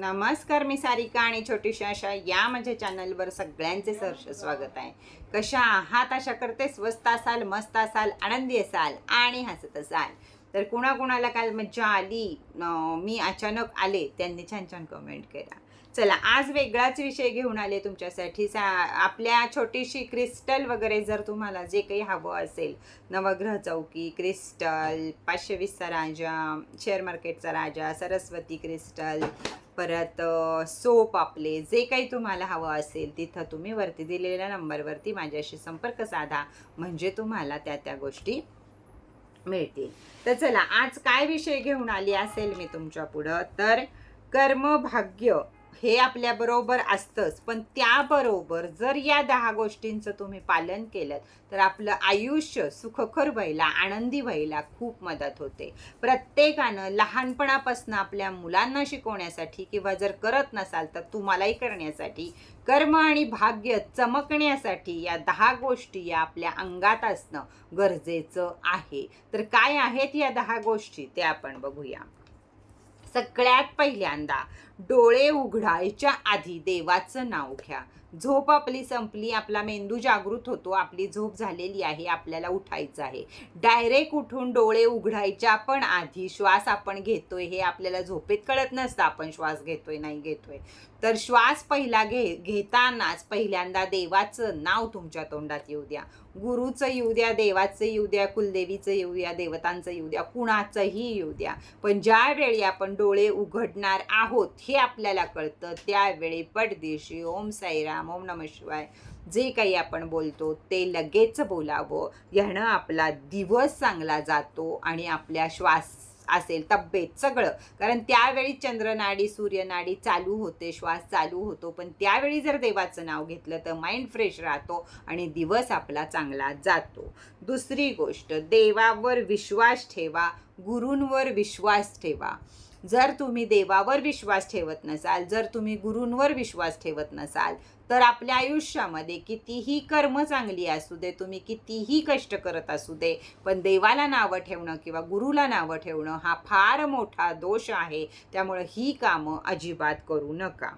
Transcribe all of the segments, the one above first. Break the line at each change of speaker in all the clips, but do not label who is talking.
नमस्कार मी सारिका आणि छोटीशी आशा या माझ्या चॅनलवर सगळ्यांचे सहर्ष स्वागत आहे. कशा आहात? आशा करते स्वस्त असाल मस्त असाल आनंदी असाल आणि हसत असाल. तर कुणाकुणाला काल मज्जा आली? मी अचानक आले. त्यांनी छान छान कमेंट केला. चला आज वेगळाच विषय घेऊन आले तुमच्यासाठी. सा आपल्या छोटीशी क्रिस्टल वगैरे जर तुम्हाला जे काही हवं असेल नवग्रह चौकी क्रिस्टल पाचशे वीसचा राजा शेअर मार्केटचा राजा सरस्वती क्रिस्टल परत सोप आपले जे काही तुम्हाला हवं असेल तिथं तुम्ही वरती दिलेल्या नंबरवरती माझ्याशी संपर्क साधा म्हणजे तुम्हाला त्या त्या गोष्टी मिळतील. तर चला आज काय विषय घेऊन आली असेल मी तुमच्या पुढं? तर कर्म भाग्य हे आपल्या बरोबर असतंच. पण त्याबरोबर जर या दहा गोष्टींचं तुम्ही पालन केलं तर आपलं आयुष्य सुखकर व्हायला आनंदी व्हायला खूप मदत होते. प्रत्येकानं लहानपणापासून आपल्या मुलांना शिकवण्यासाठी किंवा जर करत नसाल तर तुम्हालाही करण्यासाठी कर्म आणि भाग्य चमकण्यासाठी या दहा गोष्टी या आपल्या अंगात असणं गरजेचं आहे. तर काय आहेत या दहा गोष्टी ते आपण बघूया. सगळ्यात पहिल्यांदा डोळे उघडायच्या आधी देवाचं नाव घ्या. झोप आपली संपली आपला मेंदू जागृत होतो आपली झोप झालेली आहे आपल्याला उठायचं आहे. डायरेक्ट उठून डोळे उघडायच्या पण आधी श्वास आपण घेतोय हे आपल्याला झोपेत कळत नसतं आपण श्वास घेतोय नाही घेतोय. तर श्वास पहिला घे घेतानाच पहिल्यांदा देवाचं नाव तुमच्या तोंडात येऊ द्या. गुरुचं येऊ द्या देवाचं येऊ द्या कुलदेवीचं येऊ द्या देवतांचं येऊ द्या कुणाचंही येऊ द्या. पण ज्यावेळी आपण डोळे उघडणार आहोत हे आपल्याला कळतं. त्यावेळी पडदेशी ओम साईराम ओम नम शिवाय जे काही आपण बोलतो ते लगेच बोलावं. ह्यानं आपला दिवस चांगला जातो आणि आपल्या श्वास असेल तब्येत सगळं. कारण त्यावेळी चंद्रनाडी सूर्यनाडी चालू होते श्वास चालू होतो. पण त्यावेळी जर देवाचं नाव घेतलं तर माइंड फ्रेश राहतो आणि दिवस आपला चांगला जातो. दुसरी गोष्ट देवावर विश्वास ठेवा गुरूंवर विश्वास ठेवा. जर तुम्ही देवावर विश्वास ठेवत नसाल जर तुम्ही गुरूंवर विश्वास ठेवत नसाल तर आपल्या आयुष्यामध्ये कितीही कर्म चांगली असू दे तुम्ही कितीही कष्ट करत असू दे पण देवाला नावं ठेवणं किंवा गुरुला नावं ठेवणं हा फार मोठा दोष आहे. त्यामुळं ही कामं अजिबात करू नका.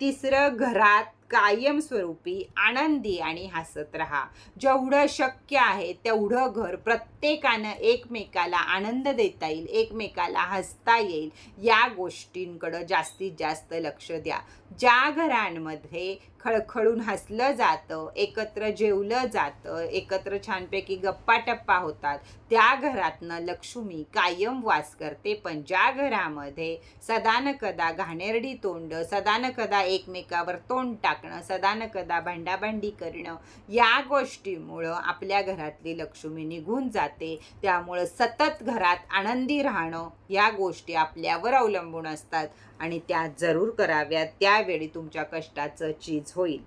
तिसरं घरात कायमस्वरूपी आनंदी आणि हसत राहा. जेवढं शक्य आहे तेवढं घर प्रत्येकानं एकमेकाला आनंद देता येईल एकमेकाला हसता येईल. या गोष्टींकडं जास्तीत जास्त लक्ष द्या. ज्या घरांमध्ये खळखळून हसलं जातं एकत्र जेवलं जातं एकत्र छानपैकी गप्पा टप्पा होतात त्या घरातनं लक्ष्मी कायम वास करते. पण ज्या घरामध्ये सदानकदा घाणेरडी तोंड सदानकदा एकमेकावर तोंड टाक टाकणं सदानकदा भांडाभांडी करणं या गोष्टीमुळं आपल्या घरातली लक्ष्मी निघून जाते. त्यामुळं सतत घरात आनंदी राहणं या गोष्टी आपल्यावर अवलंबून असतात आणि त्या जरूर कराव्यात. त्यावेळी तुमच्या कष्टाचं चीज होईल.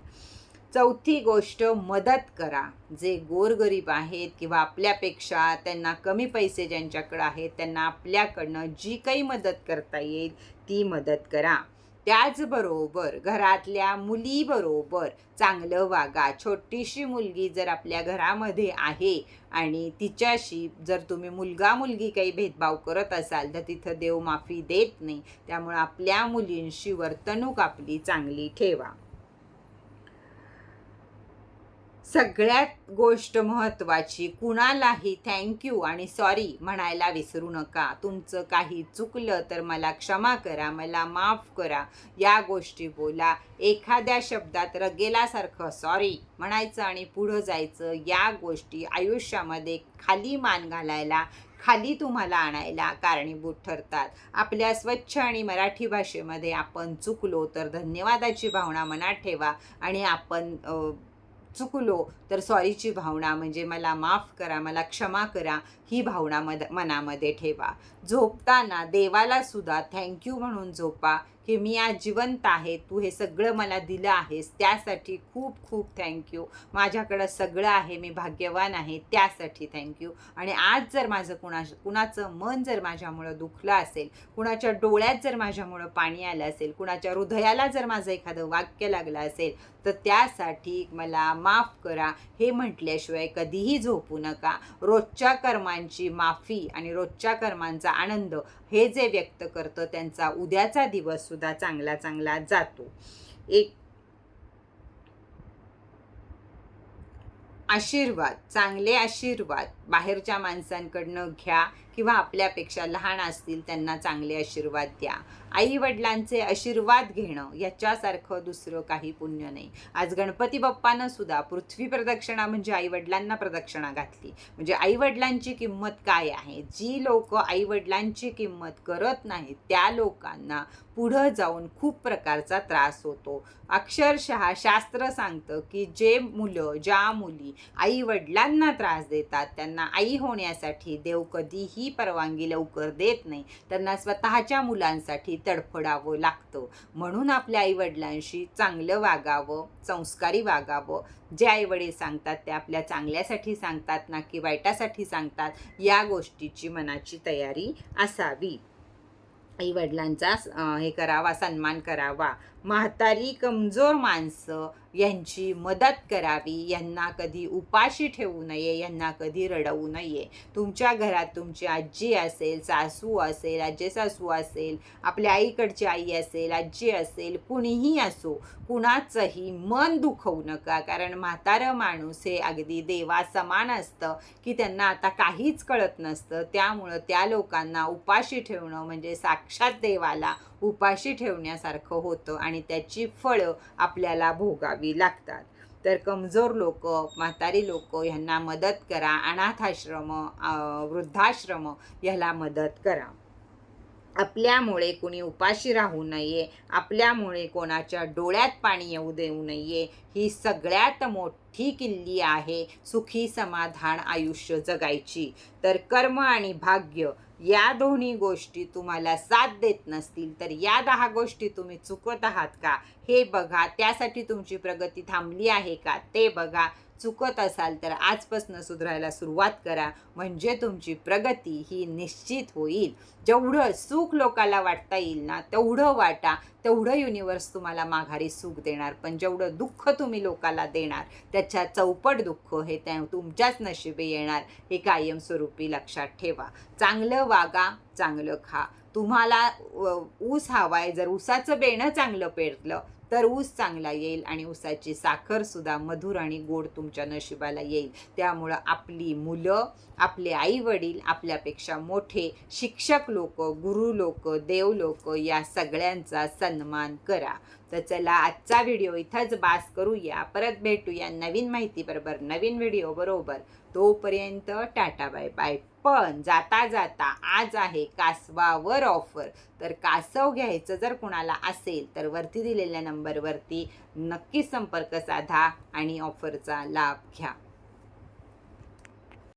चौथी गोष्ट मदत करा. जे गोरगरीब आहेत किंवा आपल्यापेक्षा त्यांना कमी पैसे ज्यांच्याकडं आहेत त्यांना आपल्याकडनं जी काही मदत करता येईल ती मदत करा. त्याचबरोबर घरातल्या मुलीबरोबर चांगलं वागा. छोटीशी मुलगी जर आपल्या घरामध्ये आहे आणि तिच्याशी जर तुम्ही मुलगा मुलगी काही भेदभाव करत असाल तर तिथं देव माफी देत नाही. त्यामुळं आपल्या मुलींशी वर्तणूक आपली चांगली ठेवा. सगळ्यात गोष्ट महत्त्वाची कुणालाही थँक्यू आणि सॉरी म्हणायला विसरू नका. तुमचं काही चुकलं तर मला क्षमा करा मला माफ करा. या गोष्टी बोला. एखाद्या शब्दात रगेलासारखं सॉरी म्हणायचं आणि पुढं जायचं या गोष्टी आयुष्यामध्ये खाली मान घालायला खाली तुम्हाला आणायला कारणीभूत ठरतात. आपल्या स्वच्छ आणि मराठी भाषेमध्ये आपण चुकलो तर धन्यवादाची भावना मनात ठेवा आणि आपण चुकलो तर सॉरीची भावना म्हणजे मला माफ करा मला क्षमा करा ही भावना मद मनामध्ये ठेवा. झोपताना देवाला सुद्धा थँक्यू म्हणून झोपा. की मी आज जिवंत आहे तू हे सगळं मला दिलं आहेस त्यासाठी खूप खूप थँक्यू माझ्याकडं सगळं आहे मी भाग्यवान आहे त्यासाठी थँक्यू आणि आज जर माझं कुणा कुणाचं मन जर माझ्यामुळं दुखलं असेल कुणाच्या डोळ्यात जर माझ्यामुळं पाणी आलं असेल कुणाच्या हृदयाला जर माझं एखादं वाक्य लागलं असेल तर त्यासाठी मला माफ करा. हे म्हटल्याशिवाय कधीही झोपू नका. रोजच्या कर्मांची माफी आणि रोजच्या कर्मांचा आनंद हे जे व्यक्त करतं त्यांचा उद्याचा दिवस सुद्धा चांगला चांगला जातो. एक आशीर्वाद चांगले आशीर्वाद बाहेरच्या माणसांकडनं घ्या किंवा आपल्यापेक्षा लहान असतील त्यांना चांगले आशीर्वाद द्या. आई वडिलांचे आशीर्वाद घेणं याच्यासारखं दुसरं काही पुण्य नाही. आज गणपती बाप्पानं सुद्धा पृथ्वी प्रदक्षिणा म्हणजे आई वडिलांना प्रदक्षिणा घातली. म्हणजे आई वडिलांची किंमत काय आहे? जी लोक आई वडिलांची किंमत करत नाहीत त्या लोकांना पुढं जाऊन खूप प्रकारचा त्रास होतो. अक्षरशः शास्त्र सांगतं की जे मुलं ज्या मुली आई वडिलांना त्रास देतात त्यांना आई होण्यासाठी देव कधीही परवानगी लवकर देत नाही. त्यांना स्वतःच्या मुलांसाठी तडफडावं लागतं. म्हणून आपल्या आईवडिलांशी चांगलं वागावं संस्कारी वागावं. जे आईवडील सांगतात ते आपल्या चांगल्यासाठी सांगतात ना की वाईटासाठी सांगतात या गोष्टीची मनाची तयारी असावी. आईवडिलांचा हे करावा सन्मान करावा. म्हातारी कमजोर माणसं यांची मदत करावी यांना कधी उपाशी ठेवू नये यांना कधी रडवू नये. तुमच्या घरात तुमची आजी असेल सासू असेल आजी सासू असेल आपल्या आईकडची आई असेल आजी असेल कुणीही असो कुणाचंही मन दुखवू नका. कारण म्हातारं माणूस हे अगदी देवा समान असतं की त्यांना आता काहीच कळत नसतं. त्यामुळं त्या लोकांना उपाशी ठेवणं म्हणजे साक्षात देवाला उपाशी ठेवण्यासारखं होतं. आणि त्याची फळं आपल्याला भोगावी लागतात. तर कमजोर लोक म्हातारी लोक ह्यांना मदत करा. अनाथाश्रम वृद्धाश्रम ह्याला मदत करा. आपल्यामुळे कोणी उपाशी राहू नये आपल्यामुळे कोणाच्या डोळ्यात पाणी येऊ देऊ नये ही सगळ्यात मोठी किल्ली आहे सुखी समाधान आयुष्य जगायची. तर कर्म आणि भाग्य या दोन्ही गोष्टी तुम्हाला साथ देत नसतील तर या दहा गोष्टी तुम्ही चुकत आहात का? हे बघा. त्यासाठी तुमची प्रगती थांबली आहे का? ते बघा. चुकत असाल तर आजपासून सुधारायला सुरुवात करा. म्हणजे तुमची प्रगती ही निश्चित होईल. जेवढं सुख लोकाला वाटता येईल ना तेवढं वाटा. तेवढं युनिवर्स तुम्हाला माघारी सुख देणार पण जेवढं दुःख तुम्ही लोकाला देणार त्याच्या चौपट दुःख हे त्या तुमच्याच नशिबी येणार हे कायमस्वरूपी लक्षात ठेवा. चांगलं वागा चांगलं खा. तुम्हाला ऊस हवाय जर ऊसाचं बेणं चांगलं पेरलं तर ऊस चांगला येईल आणि ऊसाची साखरसुद्धा मधुर आणि गोड तुमच्या नशिबाला येईल. त्यामुळं आपली मुलं आपले आई वडील आपल्यापेक्षा मोठे शिक्षक लोक गुरु लोक देव लोक या सगळ्यांचा सन्मान करा. तर चला आजचा व्हिडिओ इथंच बास करूया. परत भेटूया नवीन माहिती बरोबर नवीन व्हिडिओ बरोबर. तोपर्यंत टाटा बाय बाय. पण जाता जाता आज आहे कासवावर ऑफर तर कासव घ्यायचं जर कुणाला असेल तर वरती दिलेल्या नंबरवरती नक्कीच संपर्क साधा आणि ऑफरचा लाभ घ्या.